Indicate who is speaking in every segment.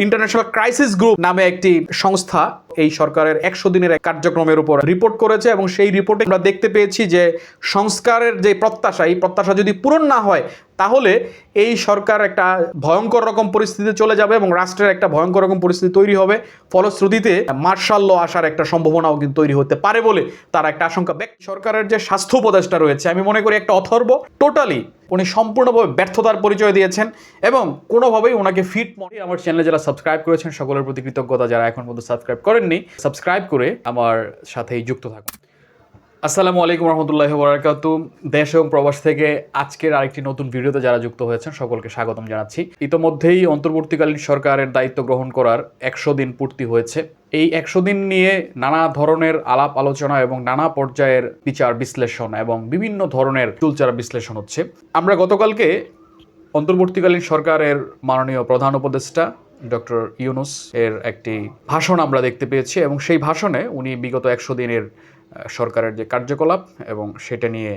Speaker 1: International crisis group নামে একটি সংস্থা এই সরকারের একশো দিনের কার্যক্রমের উপর রিপোর্ট করেছে এবং সেই রিপোর্টে আমরা দেখতে পেয়েছি যে সংস্কারের যে প্রত্যাশা, এই প্রত্যাশা যদি পূরণ না হয়, তাহলে এই সরকার একটা ভয়ঙ্কর রকম পরিস্থিতিতে চলে যাবে এবং রাষ্ট্রের একটা ভয়ঙ্কর রকম পরিস্থিতি তৈরি হবে। ফলশ্রুতিতে মার্শাল ল আসার একটা সম্ভাবনাও কিন্তু তৈরি হতে পারে বলে তার একটা আশঙ্কা ব্যক্ত সরকারের যে স্বাস্থ্য উপদেষ্টা রয়েছে, আমি মনে করি একটা অথর্ব টোটালি উনি সম্পূর্ণভাবে ব্যর্থতার পরিচয় দিয়েছেন এবং কোনোভাবেই ওনাকে ফিট মনে আমার চ্যানেলে যারা সাবস্ক্রাইব করেছেন, সকলের প্রতি কৃতজ্ঞতা। যারা এখন পর্যন্ত সাবস্ক্রাইব করেননি সাবস্ক্রাইব করে আমার সাথেই যুক্ত থাকুন। আসসালামু আলাইকুম রহমতুল্লাহ বরাকাত দেশ এবং প্রবাস থেকে আজকের আরেকটি নতুন ভিডিওতে যারা যুক্ত হয়েছেন, সকলকে স্বাগতম জানাচ্ছি। ইতোমধ্যেই অন্তর্বর্তীকালীন সরকারের দায়িত্ব গ্রহণ করার একশো দিন পূর্তি হয়েছে। এই একশো দিন নিয়ে নানা ধরনের আলাপ আলোচনা এবং নানা পর্যায়ের বিচার বিশ্লেষণ এবং বিভিন্ন ধরনের চুলচারা বিশ্লেষণ হচ্ছে। আমরা গতকালকে অন্তর্বর্তীকালীন সরকারের মাননীয় প্রধান উপদেষ্টা ডক্টর ইউনুস এর একটি ভাষণ আমরা দেখতে পেয়েছি এবং সেই ভাষণে উনি বিগত একশো দিনের সরকারের যে কার্যকলাপ এবং সেটা নিয়ে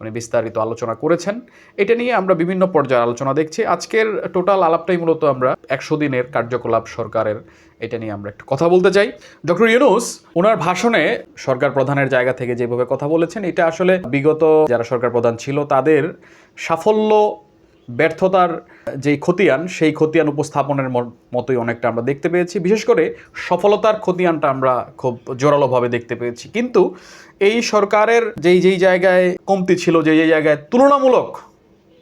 Speaker 1: উনি বিস্তারিত আলোচনা করেছেন। এটা নিয়ে আমরা বিভিন্ন পর্যায়ে আলোচনা দেখছি। আজকের টোটাল আলাপটাই মূলত আমরা একশো দিনের কার্যকলাপ সরকারের, এটা নিয়ে আমরা একটু কথা বলতে চাই। ডক্টর ইউনুস ওনার ভাষণে সরকার প্রধানের জায়গা থেকে যেভাবে কথা বলেছেন, এটা আসলে বিগত যারা সরকার প্রধান ছিল, তাদের সাফল্য ব্যর্থতার যেই খতিয়ান, সেই খতিয়ান উপস্থাপনের মতোই অনেকটা আমরা দেখতে পেয়েছি। বিশেষ করে সফলতার খতিয়ানটা আমরা খুব জোরালোভাবে দেখতে পেয়েছি। কিন্তু এই সরকারের যেই যেই জায়গায় কমতি ছিল যে যেই জায়গায় তুলনামূলক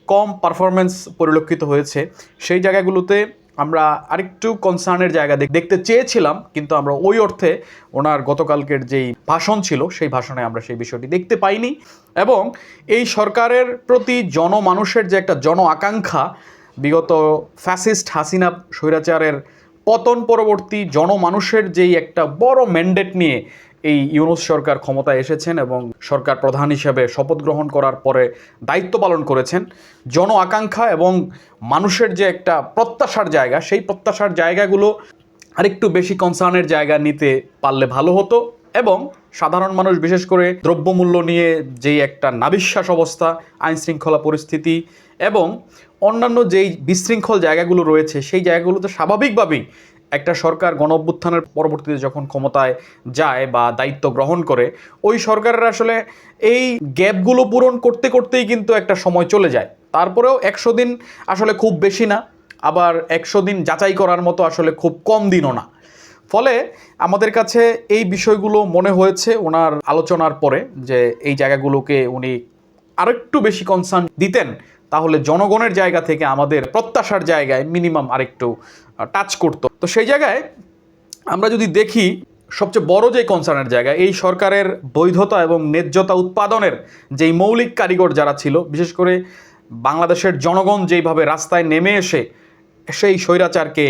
Speaker 1: কম পারফরমেন্স পরিলক্ষিত হয়েছে, সেই জায়গাগুলোতে আমরা আরেকটু কনসার্নের জায়গা দেখ- দেখতে চেয়েছিলাম, কিন্তু আমরা ওই অর্থে ওনার গতকালকের যেই ভাষণ ছিল, সেই ভাষণে আমরা সেই বিষয়টি দেখতে পাইনি। এবং এই সরকারের প্রতি জনমানুষের যে একটা জন আকাঙ্ক্ষা, বিগত ফ্যাসিস্ট হাসিনা স্বৈরাচারের পতন পরবর্তী জনমানুষের যেই একটা বড় ম্যান্ডেট নিয়ে এই ইউনুস সরকার ক্ষমতায় এসেছেন এবং সরকার প্রধান হিসেবে শপথ গ্রহণ করার পরে দায়িত্ব পালন করেছেন। জন আকাঙ্ক্ষা এবং মানুষের যে একটা প্রত্যাশার জায়গা, সেই প্রত্যাশার জায়গাগুলো আরেকটু বেশি কনসার্নের জায়গা নিতে পারলে ভালো হতো এবং সাধারণ মানুষ, বিশেষ করে দ্রব্যমূল্য নিয়ে যেই একটা নাবিশ্বাস অবস্থা আইন শৃঙ্খলা পরিস্থিতি এবং অন্যান্য যেই বিশৃঙ্খল জায়গাগুলো রয়েছে, সেই জায়গাগুলোতে স্বাভাবিকভাবেই একটা সরকার গণ অভ্যুত্থানের পরবর্তীতে যখন ক্ষমতায় যায় বা দায়িত্ব গ্রহণ করে, ওই সরকারের আসলে এই গ্যাপগুলো পূরণ করতে করতেই কিন্তু একটা সময় চলে যায়। তারপরেও একশো দিন আসলে খুব বেশি না, আবার একশো দিন যাচাই করার মতো আসলে খুব কম দিনও না। ফলে আমাদের কাছে এই বিষয়গুলো মনে হয়েছে ওনার আলোচনার পরে যে এই জায়গাগুলোকে উনি আরেকটু বেশি কনসার্ন দিতেন, তাহলে জনগণের জায়গা থেকে আমাদের প্রত্যাশার জায়গায় মিনিমাম আরেকটু টাচ করতো। তো সেই জায়গায় আমরা যদি দেখি, সবচেয়ে বড় যে কনসার্নের জায়গা, এই সরকারের বৈধতা এবং ন্যায্যতা উৎপাদনের যেই মৌলিক কারিগর যারা ছিল, বিশেষ করে বাংলাদেশের জনগণ যেইভাবে রাস্তায় নেমে এসে সেই স্বৈরাচারকে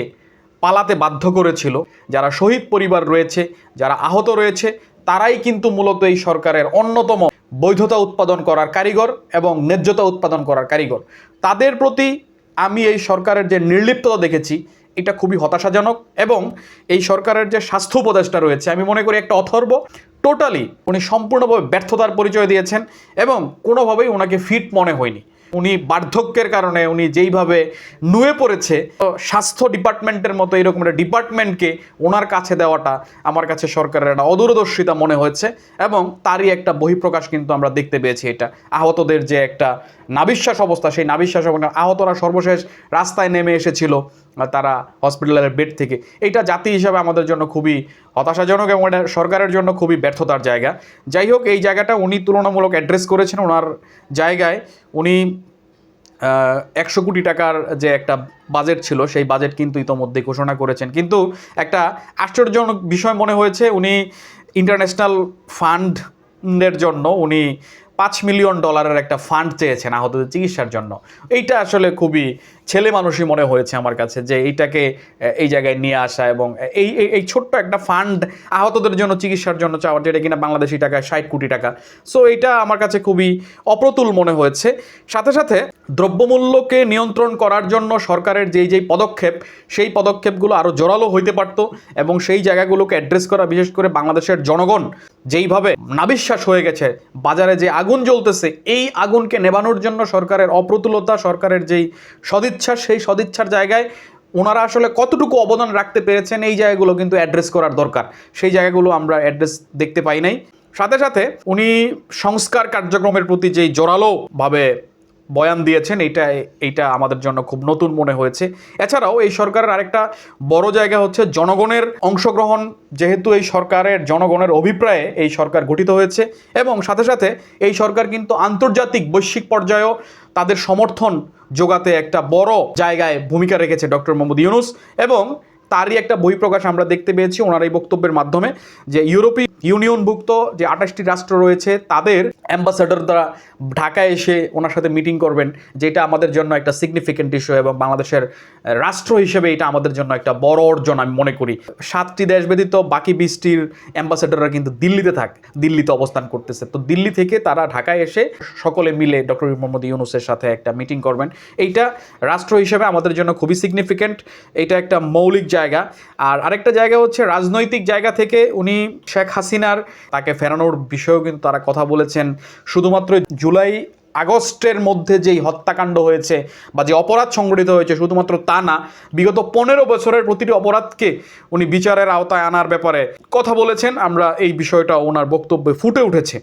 Speaker 1: পালাতে বাধ্য করেছিল, যারা শহীদ পরিবার রয়েছে, যারা আহত রয়েছে, তারাই কিন্তু মূলত এই সরকারের অন্যতম বৈধতা উৎপাদন করার কারিগর এবং ন্যায্যতা উৎপাদন করার কারিগর। তাদের প্রতি আমি এই সরকারের যে নির্লিপ্ততা দেখেছি এটা খুবই হতাশাজনক এবং এই সরকারের যে স্বাস্থ্য উপদেষ্টা রয়েছে, আমি মনে করি একটা অথর্ব টোটালি উনি সম্পূর্ণভাবে ব্যর্থতার পরিচয় দিয়েছেন এবং কোনোভাবেই ওনাকে ফিট মনে হয়নি। উনি বার্ধক্যের কারণে উনি যেইভাবে নুয়ে পড়েছে স্বাস্থ্য ডিপার্টমেন্টের মতো এরকম একটা ডিপার্টমেন্টকে ওনার কাছে দেওয়াটা আমার কাছে সরকারের একটা অদূরদর্শিতা মনে হয়েছে এবং তারই একটা বহিঃপ্রকাশ কিন্তু আমরা দেখতে পেয়েছি এটা। আহতদের যে একটা নাবিশ্বাস অবস্থা, সেই নাবিশ্বাস অবস্থা, আহতরা সর্বশেষ রাস্তায় নেমে এসেছিল। তারা হসপিটালের বেড থেকে। এটা জাতি হিসাবে আমাদের জন্য খুবই হতাশাজনক এবং এটা সরকারের জন্য খুবই ব্যর্থতার জায়গা। যাই হোক, এই জায়গাটা উনি তুলনামূলক অ্যাড্রেস করেছেন ওনার জায়গায়। উনি একশো কোটি টাকার যে একটা বাজেট ছিল, সেই বাজেট কিন্তু ইতোমধ্যে ঘোষণা করেছেন। কিন্তু একটা আশ্চর্যজনক বিষয় মনে হয়েছে, উনি ইন্টারন্যাশনাল ফান্ডের জন্য উনি পাঁচ মিলিয়ন ডলারের একটা ফান্ড চেয়েছেন আহতদের চিকিৎসার জন্য। এইটা আসলে খুবই ছেলে মানুষই মনে হয়েছে আমার কাছে যে এইটাকে এই জায়গায় নিয়ে আসা এবং এই, এই- ছোট্ট একটা ফান্ড আহতদের জন্য চিকিৎসার জন্য চাওয়ার যেটা কিনা বাংলাদেশি টাকায় ষাট কোটি টাকা। সো এইটা আমার কাছে খুবই অপ্রতুল মনে হয়েছে। সাথে সাথে দ্রব্যমূল্যকে নিয়ন্ত্রণ করার জন্য সরকারের যেই যেই পদক্ষেপ, সেই পদক্ষেপগুলো আরও জোরালো হইতে পারত এবং সেই জায়গাগুলোকে অ্যাড্রেস করা বিশেষ করে বাংলাদেশের জনগণ যেইভাবে নাবিশ্বাস হয়ে গেছে, বাজারে যে আগুন জ্বলতেছে, এই আগুনকে নেবানোর জন্য সরকারের অপ্রতুলতা, সরকারের যেই সদিচ্ছা, সেই সদিচ্ছার জায়গায় ওনারা আসলে কতটুকু অবদান রাখতে পেরেছেন, এই জায়গাগুলো কিন্তু অ্যাড্রেস করার দরকার। সেই জায়গাগুলো আমরা অ্যাড্রেস দেখতে পাই নাই। সাথে সাথে উনি সংস্কার কার্যক্রমের প্রতি যেই জোরালোভাবে বয়ান দিয়েছেন, এইটা এইটা আমাদের জন্য খুব নতুন মনে হয়েছে। এছাড়াও এই সরকারের আরেকটা বড় জায়গা হচ্ছে জনগণের অংশগ্রহণ। যেহেতু এই সরকারের জনগণের অভিপ্রায়ে এই সরকার গঠিত হয়েছে এবং সাথে সাথে এই সরকার কিন্তু আন্তর্জাতিক বৈশ্বিক পর্যায়েও তাদের সমর্থন যোগাতে একটা বড় জায়গায় ভূমিকা রেখেছে ডক্টর মোহাম্মদ ইউনুস এবং তারই একটা বই প্রকাশ আমরা দেখতে পেয়েছি ওনার এই বক্তব্যের মাধ্যমে যে ইউরোপীয় ইউনিয়নভুক্ত যে আঠাশটি রাষ্ট্র রয়েছে, তাদের অ্যাম্বাসাডার দ্বারা ঢাকায় এসে ওনার সাথে মিটিং করবেন, যেটা আমাদের জন্য একটা সিগনিফিকেন্ট ইস্যু এবং বাংলাদেশের রাষ্ট্র হিসেবে এটা আমাদের জন্য একটা বড় অর্জন আমি মনে করি। সাতটি দেশ ব্যতীত বাকি বিশটির অ্যাম্বাসাডাররা কিন্তু দিল্লিতে থাক, দিল্লিতে অবস্থান করতেছে। তো দিল্লি থেকে তারা ঢাকায় এসে সকলে মিলে ডক্টর মোহাম্মদ ইউনুসের সাথে একটা মিটিং করবেন। এইটা রাষ্ট্র হিসেবে আমাদের জন্য খুবই সিগনিফিকেন্ট এটা একটা মৌলিক জায়গা। আর আরেকটা জায়গা হচ্ছে রাজনৈতিক জায়গা থেকে উনি শেখ হাসিনার তাকে ফেরানোর বিষয়েও কিন্তু তারা কথা বলেছেন। শুধুমাত্র জুলাই আগস্টের মধ্যে যেই হত্যাকাণ্ড হয়েছে বা যে অপরাধ সংগঠিত হয়েছে, শুধুমাত্র তা না, বিগত পনেরো বছরের প্রতিটি অপরাধকে উনি বিচারের আওতায় আনার ব্যাপারে কথা বলেছেন। আমরা এই বিষয়টা ওনার বক্তব্যে ফুটে উঠেছে।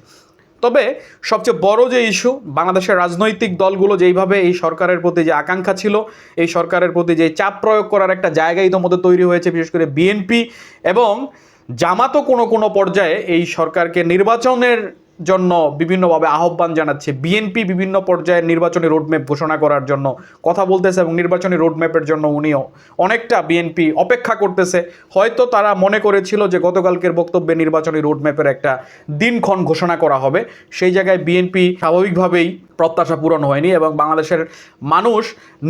Speaker 1: তবে সবচেয়ে বড় যে ইস্যু বাংলাদেশের রাজনৈতিক দলগুলো যেইভাবে এই সরকারের প্রতি যে আকাঙ্ক্ষা ছিল, এই সরকারের প্রতি যে চাপ প্রয়োগ করার একটা জায়গা ইতোমধ্যে তৈরি হয়েছে, বিশেষ করে বিএনপি এবং জামাতও কোনো কোনো পর্যায়ে এই সরকারকে নির্বাচনের জন্য বিভিন্নভাবে আহ্বান জানাচ্ছে। বিএনপি বিভিন্ন পর্যায়ে নির্বাচনী রোডম্যাপ ঘোষণা করার জন্য কথা বলতেছে এবং নির্বাচনী রোডম্যাপের জন্য উনিও অনেকটা বিএনপি অপেক্ষা করতেছে। হয়তো তারা মনে করেছিল যে গতকালকের বক্তব্যে নির্বাচনী রোডম্যাপের একটা দিনক্ষণ ঘোষণা করা হবে। সেই জায়গায় বিএনপি স্বাভাবিকভাবেই প্রত্যাশা পূরণ হয়নি এবং বাংলাদেশের মানুষ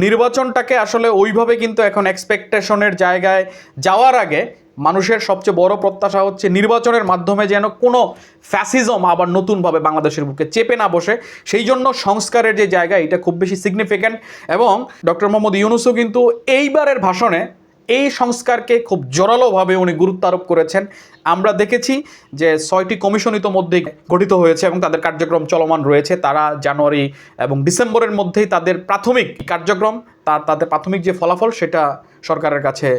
Speaker 1: নির্বাচনটাকে আসলে ওইভাবে কিন্তু এখন এক্সপেকটেশনের জায়গায় যাওয়ার আগে মানুষের সবচেয়ে বড় প্রত্যাশা হচ্ছে নির্বাচনের মাধ্যমে যেন কোনো ফ্যাসিজম আবার নতুনভাবে বাংলাদেশের বুকে চেপে না বসে। সেই জন্য সংস্কারের যে জায়গা, এটা খুব বেশি সিগনিফিক্যান্ট এবং ডক্টর মোহাম্মদ ইউনুসও কিন্তু এইবারের ভাষণে এই সংস্কারকে খুব জোরালোভাবে উনি গুরুত্ব আরোপ করেছেন। আমরা দেখেছি যে ছয়টি কমিশন ইতোমধ্যেই গঠিত হয়েছে এবং তাদের কার্যক্রম চলমান রয়েছে। তারা জানুয়ারি এবং ডিসেম্বরের মধ্যেই তাদের প্রাথমিক কার্যক্রম, তা, তাদের প্রাথমিক যে ফলাফল, সেটা সরকারের কাছে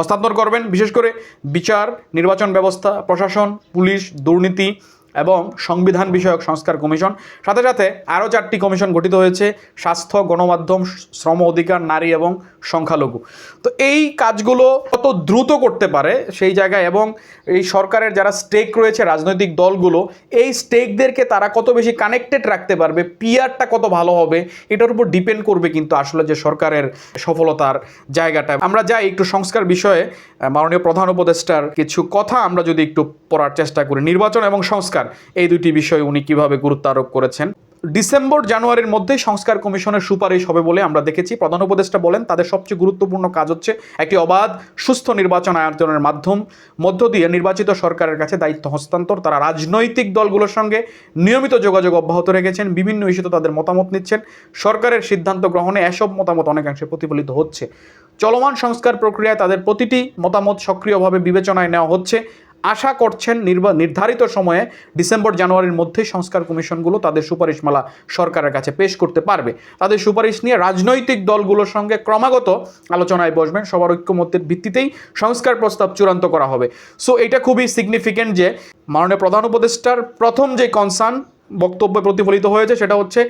Speaker 1: হস্তান্তর করবেন। বিশেষ করে বিচার, নির্বাচন ব্যবস্থা, প্রশাসন, পুলিশ, দুর্নীতি এবং সংবিধান বিষয়ক সংস্কার কমিশন। সাথে সাথে আরও চারটি কমিশন গঠিত হয়েছে। স্বাস্থ্য, গণমাধ্যম, শ্রম অধিকার, নারী এবং সংখ্যালঘু। তো এই কাজগুলো কত দ্রুত করতে পারে সেই জায়গায় এবং এই সরকারের যারা স্টেক রয়েছে, রাজনৈতিক দলগুলো, এই স্টেকদেরকে তারা কত বেশি কানেক্টেড রাখতে পারবে পিয়ারটা কত ভালো হবে, এটার উপর ডিপেন্ড করবে কিন্তু আসলে যে সরকারের সফলতার জায়গাটা। আমরা যাই একটু সংস্কার বিষয়ে মাননীয় প্রধান উপদেষ্টার কিছু কথা আমরা যদি একটু পড়ার চেষ্টা করি। নির্বাচন এবং সংস্কার, এই দুটি বিষয়ে উনি কীভাবে গুরুত্ব আরোপ করেছেন। ডিসেম্বর জানুয়ারির মধ্যে সংস্কার কমিশনের সুপারিশ হবে বলে আমরা দেখেছি। প্রধান উপদেষ্টা বলেন, তাদের সবচেয়ে গুরুত্বপূর্ণ কাজ হচ্ছে একটি অবাধ, সুস্থ নির্বাচন আয়োজনের মাধ্যম। মধ্য দিয়ে নির্বাচিত সরকারের কাছে দায়িত্ব হস্তান্তর। তারা রাজনৈতিক দলগুলোর সঙ্গে নিয়মিত যোগাযোগ অব্যাহত রেখেছেন, বিভিন্ন ইস্যুতে তাদের মতামত নিচ্ছেন। সরকারের সিদ্ধান্ত গ্রহণে এসব মতামত অনেকাংশে প্রতিফলিত হচ্ছে। চলমান সংস্কার প্রক্রিয়ায় তাদের প্রতিটি মতামত সক্রিয়ভাবে বিবেচনায় নেওয়া হচ্ছে। আশা করছেন নির্বা নির্ধারিত সময়ে ডিসেম্বর, জানুয়ারির মধ্যে সংস্কার কমিশনগুলো তাদের সুপারিশমালা সরকারের কাছে পেশ করতে পারবে। তাদের সুপারিশ নিয়ে রাজনৈতিক দলগুলোর সঙ্গে ক্রমাগত আলোচনায় বসবেন। সবার ঐক্যমত্যের ভিত্তিতেই সংস্কার প্রস্তাব চূড়ান্ত করা হবে। সো এটা খুবই সিগনিফিকেন্ট যে মাননীয় প্রধান উপদেষ্টার প্রথম যে কনসার্ন বক্তব্যে প্রতিফলিত হয়েছে, সেটা হচ্ছে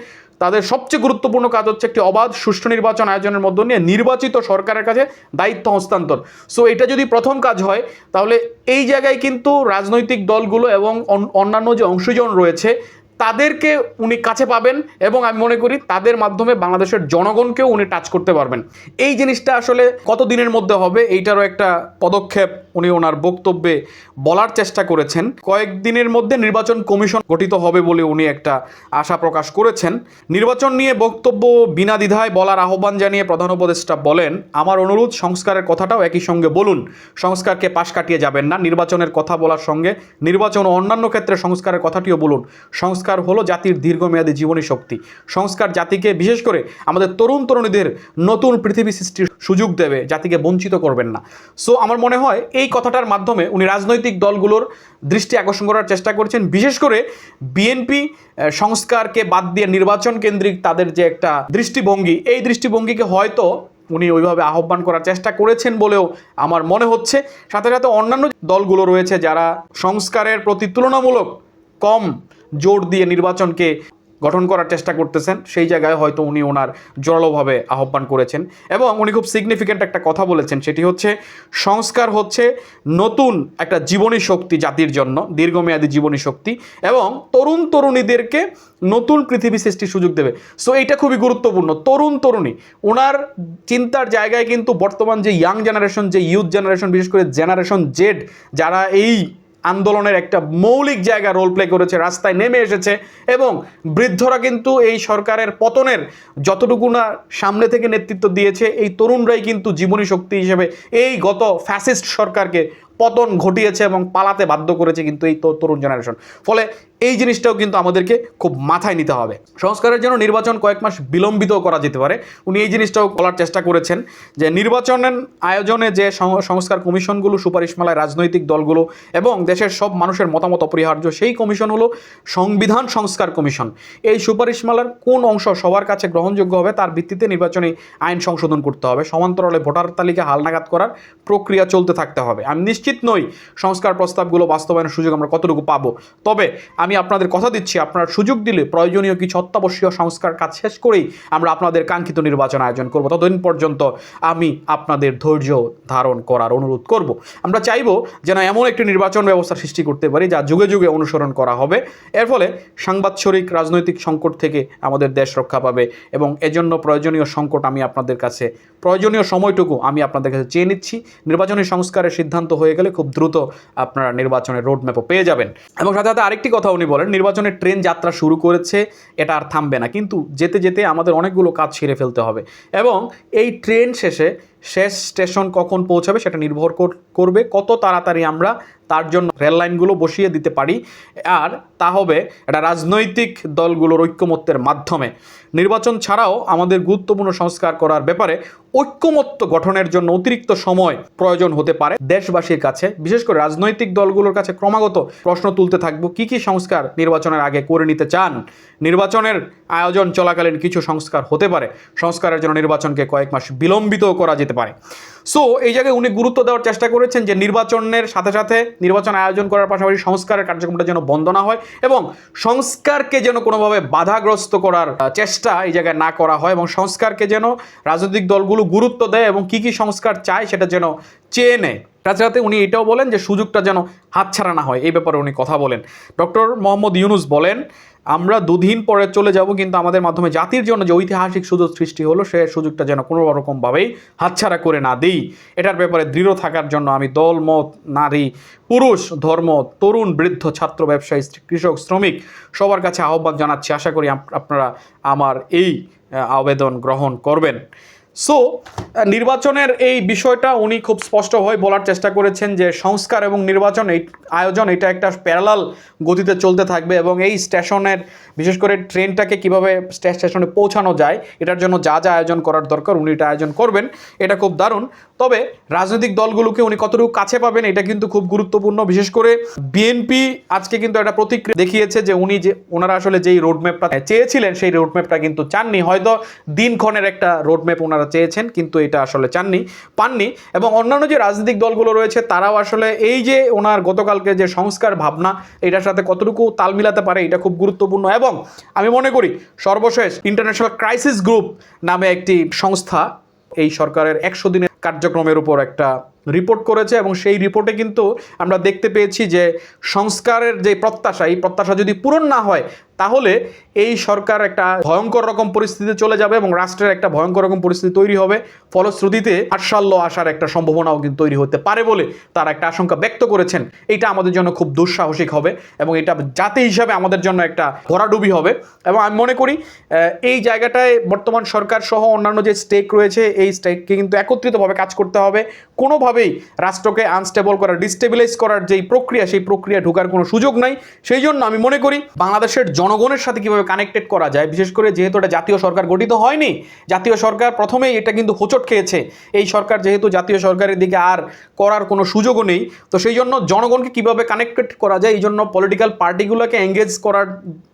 Speaker 1: তাদের সবচেয়ে গুরুত্বপূর্ণ কাজ হচ্ছে একটি অবাধ সুষ্ঠু নির্বাচন আয়োজনের মধ্য নিয়ে নির্বাচিত সরকারের কাছে দায়িত্ব হস্তান্তর। সো এটা যদি প্রথম কাজ হয়, তাহলে এই জায়গায় কিন্তু রাজনৈতিক দলগুলো এবং অন্যান্য যে অংশজন রয়েছে, তাদেরকে উনি কাছে পাবেন এবং আমি মনে করি তাদের মাধ্যমে বাংলাদেশের জনগণকেও উনি টাচ করতে পারবেন। এই জিনিসটা আসলে কত দিনের মধ্যে হবে, এইটারও একটা পদক্ষেপ উনি ওনার বক্তব্যে বলার চেষ্টা করেছেন। কয়েকদিনের মধ্যে নির্বাচন কমিশন গঠিত হবে বলে উনি একটা আশা প্রকাশ করেছেন। নির্বাচন নিয়ে বক্তব্য বিনা দ্বিধায় বলার আহ্বান জানিয়ে প্রধান উপদেষ্টা বলেন, আমার অনুরোধ, সংস্কারের কথাটাও একই সঙ্গে বলুন। সংস্কারকে পাশ কাটিয়ে যাবেন না। নির্বাচনের কথা বলার সঙ্গে নির্বাচন ও অন্যান্য ক্ষেত্রে সংস্কারের কথাটিও বলুন। সংস্কার হলো জাতির দীর্ঘমেয়াদী জীবনী শক্তি। সংস্কার জাতিকে, বিশেষ করে আমাদের তরুণ তরুণীদের নতুন পৃথিবী সৃষ্টির সুযোগ দেবে। জাতিকে বঞ্চিত করবেন না। সো, আমার মনে হয় এই কথাটার মাধ্যমে উনি রাজনৈতিক দলগুলোর দৃষ্টি আকর্ষণ করার চেষ্টা করছেন। বিশেষ করে বিএনপি সংস্কারকে বাদ দিয়ে নির্বাচন কেন্দ্রিক তাদের যে একটা দৃষ্টিভঙ্গি, এই দৃষ্টিভঙ্গিকে হয়তো উনি ওইভাবে আহ্বান করার চেষ্টা করেছেন বলেও আমার মনে হচ্ছে। সাথে সাথে অন্যান্য দলগুলো রয়েছে যারা সংস্কারের প্রতি তুলনামূলক কম জোর দিয়ে নির্বাচনকে গঠন করার চেষ্টা করতেছেন, সেই জায়গায় হয়তো উনি ওনার জোরালোভাবে আহ্বান করেছেন। এবং উনি খুব সিগনিফিক্যান্ট একটা কথা বলেছেন, সেটি হচ্ছে, সংস্কার হচ্ছে নতুন একটা জীবনী শক্তি জাতির জন্য, দীর্ঘমেয়াদী জীবনী শক্তি, এবং তরুণ তরুণীদেরকে নতুন পৃথিবী সৃষ্টির সুযোগ দেবে। সো এইটা খুবই গুরুত্বপূর্ণ। তরুণ তরুণী, ওনার চিন্তার জায়গায় কিন্তু বর্তমান যে ইয়াং জেনারেশন যে ইউথ জেনারেশন বিশেষ করে জেনারেশন জেড যারা এই আন্দোলনের একটা মৌলিক জায়গা রোল প্লে করেছে, রাস্তায় নেমে এসেছে এবং বৃদ্ধরা কিন্তু এই সরকারের পতনের যতটুকু না সামনে থেকে নেতৃত্ব দিয়েছে, এই তরুণরাই কিন্তু জীবনী শক্তি হিসেবে এই গত ফ্যাসিস্ট সরকারকে পতন ঘটিয়েছে এবং পালাতে বাধ্য করেছে কিন্তু এই তরুণ জেনারেশন ফলে এই জিনিসটাও কিন্তু আমাদেরকে খুব মাথায় নিতে হবে। সংস্কারের জন্য নির্বাচন কয়েক মাস বিলম্বিত করা যেতে পারে। উনি এই জিনিসটাও বলার চেষ্টা করেছেন যে নির্বাচনের আয়োজনে যে সংস্কার কমিশনগুলো সুপারিশমালায় রাজনৈতিক দলগুলো এবং দেশের সব মানুষের মতামত অপরিহার্য, সেই কমিশন হলো সংবিধান সংস্কার কমিশন। এই সুপারিশমালার কোন অংশ সবার কাছে গ্রহণযোগ্য হবে তার ভিত্তিতে নির্বাচনী আইন সংশোধন করতে হবে। সমান্তরালে ভোটার তালিকা হালনাগাদ করার প্রক্রিয়া চলতে থাকতে হবে। আমি নিশ্চিত নই। সংস্কার প্রস্তাবগুলো বাস্তবায়নের সুযোগ আমরা কতটুকু পাবো? তবে আমি আপনাদের কথা দিচ্ছি, আপনার সুযোগ দিলে প্রয়োজনীয় কিছু অত্যাবশ্যকীয় সংস্কার কাজ শেষ করেই আমরা আপনাদের কাঙ্ক্ষিত নির্বাচন আয়োজন করব। ততদিন পর্যন্ত আমি আপনাদের ধৈর্য ধারণ করার অনুরোধ করব। আমরা চাইব যেন এমন একটি নির্বাচন ব্যবস্থা সৃষ্টি করতে পারি, যা যুগে যুগে অনুসরণ করা হবে। এর ফলে সাংবাৎসরিক রাজনৈতিক সংকট থেকে আমাদের দেশ রক্ষা পাবে এবং এজন্য প্রয়োজনীয় সংকট আমি আপনাদের কাছে, প্রয়োজনীয় সময়টুকু আমি আপনাদের কাছে চেয়ে নিচ্ছি। নির্বাচনী সংস্কারের সিদ্ধান্ত হয়ে গেলে খুব দ্রুত আপনারা নির্বাচনের রোডম্যাপও পেয়ে যাবেন। এবং সাথে সাথে আরেকটি কথা উনি বলেন, নির্বাচনের ট্রেন যাত্রা শুরু করেছে, এটা আর থামবে না। কিন্তু যেতে যেতে আমাদের অনেকগুলো কাজ ছেড়ে ফেলতে হবে। এবং এই ট্রেন শেষে শেষ স্টেশন কখন পৌঁছাবে সেটা নির্ভর কর- করবে, কত তাড়াতাড়ি আমরা তার জন্য রেল লাইনগুলো বসিয়ে দিতে পারি। আর তা হবে এটা রাজনৈতিক দলগুলোর ঐক্যমত্যের মাধ্যমে। নির্বাচন ছাড়াও আমাদের গুরুত্বপূর্ণ সংস্কার করার ব্যাপারে ঐক্যমত্য গঠনের জন্য অতিরিক্ত সময় প্রয়োজন হতে পারে দেশবাসীর কাছে। বিশেষ করে রাজনৈতিক দলগুলোর কাছে ক্রমাগত প্রশ্ন তুলতে থাকব, কি কি সংস্কার নির্বাচনের আগে করে নিতে চান? নির্বাচনের আয়োজন চলাকালীন কিছু সংস্কার হতে পারে। সংস্কারের জন্য নির্বাচনকে কয়েক মাস বিলম্বিত করা যেতে পারে। সো এই জায়গায় উনি গুরুত্ব দেওয়ার চেষ্টা করেছেন যে নির্বাচনের সাথে সাথে নির্বাচন আয়োজন করার পাশাপাশি সংস্কারের কার্যক্রমটা যেন বন্ধ না হয় এবং সংস্কারকে যেন কোনোভাবে বাধাগ্রস্ত করার চেষ্টা এই জায়গায় না করা হয় এবং সংস্কারকে যেন রাজনৈতিক দলগুলো গুরুত্ব দেয় এবং কি কি সংস্কার চায় সেটা যেন চেয়ে নেয়। তাছাড়াতে উনি এটাও বলেন যে সুযোগটা যেন হাতছাড়া না হয়, এই ব্যাপারে উনি কথা বলেন। ডক্টর মোহাম্মদ ইউনুস বলেন আমরা দুদিন পরে চলে যাব, কিন্তু আমাদের মাধ্যমে জাতির জন্য যে ঐতিহাসিক সুযোগ সৃষ্টি হলো, সে সুযোগটা যেন কোনো রকমভাবেই হাতছাড়া করে না দিই। এটার ব্যাপারে দৃঢ় থাকার জন্য আমি দল, মত, নারী, পুরুষ, ধর্ম, তরুণ, বৃদ্ধ, ছাত্র, ব্যবসায়ী কৃষক, শ্রমিক সবার কাছে আহ্বান জানাচ্ছি। আশা করি আপ- আপনারা আমার এই আবেদন গ্রহণ করবেন। সো নির্বাচনের এই বিষয়টা উনি খুব স্পষ্টভাবে বলার চেষ্টা করেছেন যে সংস্কার এবং নির্বাচন এই আয়োজন, এটা একটা প্যারালাল গতিতে চলতে থাকবে এবং এই স্টেশনের, বিশেষ করে ট্রেনটাকে কীভাবে স্টেশনে পৌঁছানো যায়, এটার জন্য যা যা আয়োজন করার দরকার উনি এটা আয়োজন করবেন, এটা খুব দারুণ। তবে রাজনৈতিক দলগুলোকে উনি কতটুকু কাছে পাবেন এটা কিন্তু খুব গুরুত্বপূর্ণ, বিশেষ করে বিএনপি আজকে কিন্তু একটা প্রতিক্রিয়া দেখিয়েছে যে উনি যে ওনারা আসলে যেই রোডম্যাপটা চেয়েছিলেন, সেই রোডম্যাপটা কিন্তু চাননি। হয়তো দিনক্ষণের একটা রোডম্যাপ ওনারা চেয়েছেন, কিন্তু এটা আসলে চাননি, পাননি এবং অন্যান্য যে রাজনৈতিক দলগুলো রয়েছে, তারাও আসলে এই যে ওনার গতকালকে যে সংস্কার ভাবনা, এটার সাথে কতটুকু তাল মিলাতে পারে, এটা খুব গুরুত্বপূর্ণ এবং আমি মনে করি সর্বশেষ ইন্টারন্যাশনাল ক্রাইসিস গ্রুপ নামে একটি সংস্থা, এই সরকারের একশো দিনের কার্যক্রমের উপর একটা রিপোর্ট করেছে এবং সেই রিপোর্টে কিন্তু আমরা দেখতে পেয়েছি যে সংস্কারের যে প্রত্যাশা, এই প্রত্যাশা যদি পূরণ না হয়, তাহলে এই সরকার একটা ভয়ঙ্কর রকম পরিস্থিতিতে চলে যাবে এবং রাষ্ট্রের একটা ভয়ঙ্কর রকম পরিস্থিতি তৈরি হবে। ফলশ্রুতিতে আটশাল্য আসার একটা সম্ভাবনাও কিন্তু তৈরি হতে পারে বলে তার একটা আশঙ্কা ব্যক্ত করেছেন। এটা আমাদের জন্য খুব দুঃসাহসিক হবে এবং এটা জাতি হিসাবে আমাদের জন্য একটা ভরাডুবি হবে। এবং আমি মনে করি এই জায়গাটায় বর্তমান সরকার সহ অন্যান্য যে স্টেক রয়েছে, এই স্টেককে কিন্তু একত্রিতভাবে কাজ করতে হবে। কোনোভাবে কোনোভাবেই রাষ্ট্রকে আনস্টেবল করার ডিস্টেবিলাইজ করার যেই প্রক্রিয়া, সেই প্রক্রিয়া ঢোকার কোনো সুযোগ নাই। সেই জন্য আমি মনে করি বাংলাদেশের জনগণের সাথে কীভাবে কানেক্টেড করা যায়, বিশেষ করে যেহেতু এটা জাতীয় সরকার গঠিত হয়নি, জাতীয় সরকার প্রথমেই এটা কিন্তু হোঁচট খেয়েছে। এই সরকার যেহেতু জাতীয় সরকারের দিকে আর করার কোনো সুযোগও নেই, তো সেই জন্য জনগণকে কীভাবে কানেক্টেড করা যায়, এই জন্য পলিটিক্যাল পার্টিগুলোকে এঙ্গেজ করার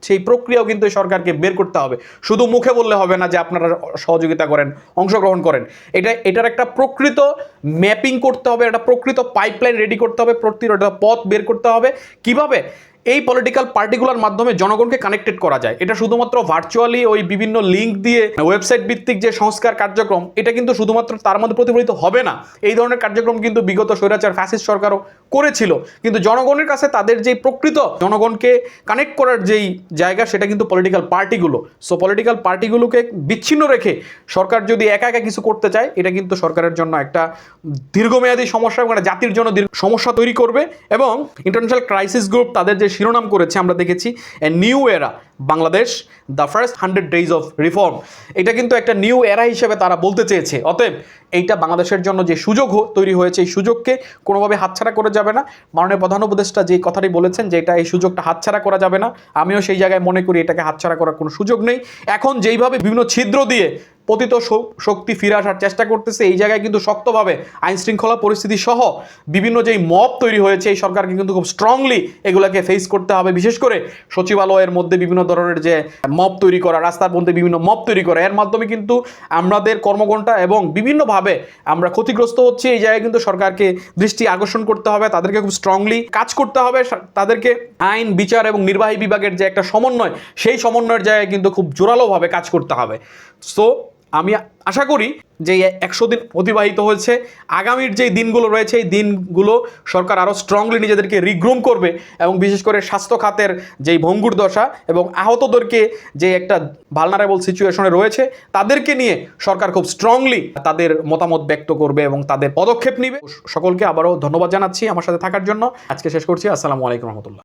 Speaker 1: সেই প্রক্রিয়াও কিন্তু সরকারকে বের করতে হবে। শুধু মুখে বললে হবে না যে আপনারা সহযোগিতা করেন, অংশগ্রহণ করেন। এটা, এটার একটা প্রকৃত ম্যাপিং করতে হবে, একটা প্রকৃত পাইপলাইন রেডি করতে হবে প্রতি একটা পথ বের করতে হবে। কীভাবে? এই পলিটিক্যাল পার্টিগুলোর মাধ্যমে জনগণকে কানেক্টেড করা যায়। এটা শুধুমাত্র ভার্চুয়ালি ওই বিভিন্ন লিঙ্ক দিয়ে ওয়েবসাইট ভিত্তিক যে সংস্কার কার্যক্রম, এটা কিন্তু শুধুমাত্র তার মধ্যে প্রতিফলিত হবে না। এই ধরনের কার্যক্রম কিন্তু বিগত স্বৈরাচার ফ্যাসিস্ট সরকারও করেছিল। কিন্তু জনগণের কাছে তাদের যেই প্রকৃত জনগণকে কানেক্ট করার যেই জায়গা, সেটা কিন্তু পলিটিক্যাল পার্টিগুলো সো পলিটিক্যাল পার্টিগুলোকে বিচ্ছিন্ন রেখে সরকার যদি একা একা কিছু করতে চায়, এটা কিন্তু সরকারের জন্য একটা দীর্ঘমেয়াদী সমস্যা একটা জাতির জন্য সমস্যা তৈরি করবে। এবং ইন্টারন্যাশনাল ক্রাইসিস গ্রুপ তাদের যে শিরোনাম করেছে, আমরা দেখেছি a new era Bangladesh the first hundred days of reform এটা কিন্তু একটা নিউ এরা হিসেবে তারা বলতে চেয়েছে। অতএব, এইটা বাংলাদেশের জন্য যে সুযোগ তৈরি হয়েছে, এই সুযোগকে কোনোভাবে হাতছাড়া করে যাবে না। মাননীয় প্রধান উপদেষ্টা যে কথাটি বলেছেন যে এটা, এই সুযোগটা হাতছাড়া করা যাবে না। আমিও সেই জায়গায় মনে করি এটাকে হাতছাড়া করার কোনো সুযোগ নেই। এখন যেইভাবে বিভিন্ন ছিদ্র দিয়ে পতিত শক্তি ফিরে আসার চেষ্টা করতেছে। এই জায়গায় কিন্তু শক্তভাবে আইন শৃঙ্খলা পরিস্থিতি সহ বিভিন্ন যেই মব তৈরি হয়েছে, এই সরকারকে কিন্তু খুব স্ট্রংলি এগুলোকে ফেস করতে হবে। বিশেষ করে সচিবালয়ের মধ্যে বিভিন্ন ধরনের যে মব তৈরি করা, রাস্তার মধ্যে বিভিন্ন মব তৈরি করা, এর মাধ্যমে কিন্তু আমাদের কর্মঘণ্টা এবং বিভিন্নভাবে আমরা ক্ষতিগ্রস্ত হচ্ছি। এই জায়গায় কিন্তু সরকারকে দৃষ্টি আকর্ষণ করতে হবে, তাদেরকে খুব স্ট্রংলি কাজ করতে হবে। তাদেরকে আইন, বিচার এবং নির্বাহী বিভাগের যে একটা সমন্বয়, সেই সমন্বয়ের জায়গায় কিন্তু খুব জোরালোভাবে কাজ করতে হবে। সো আমি আশা করি যে একশো দিন অতিবাহিত হয়েছে। আগামীর যে দিনগুলো রয়েছে, এই দিনগুলো সরকার আরও স্ট্রংলি নিজেদেরকে রিগ্রুম করবে এবং বিশেষ করে স্বাস্থ্য খাতের যেই ভঙ্গুর দশা এবং আহতদেরকে যে একটা ভালনারেবল সিচুয়েশনে রয়েছে, তাদেরকে নিয়ে সরকার খুব স্ট্রংলি তাদের মতামত ব্যক্ত করবে এবং তাদের পদক্ষেপ নিবে। সকলকে আবারও ধন্যবাদ জানাচ্ছি আমার সাথে থাকার জন্য। আজকে শেষ করছি। আসসালামু আলাইকুম রহমতুল্লাহ।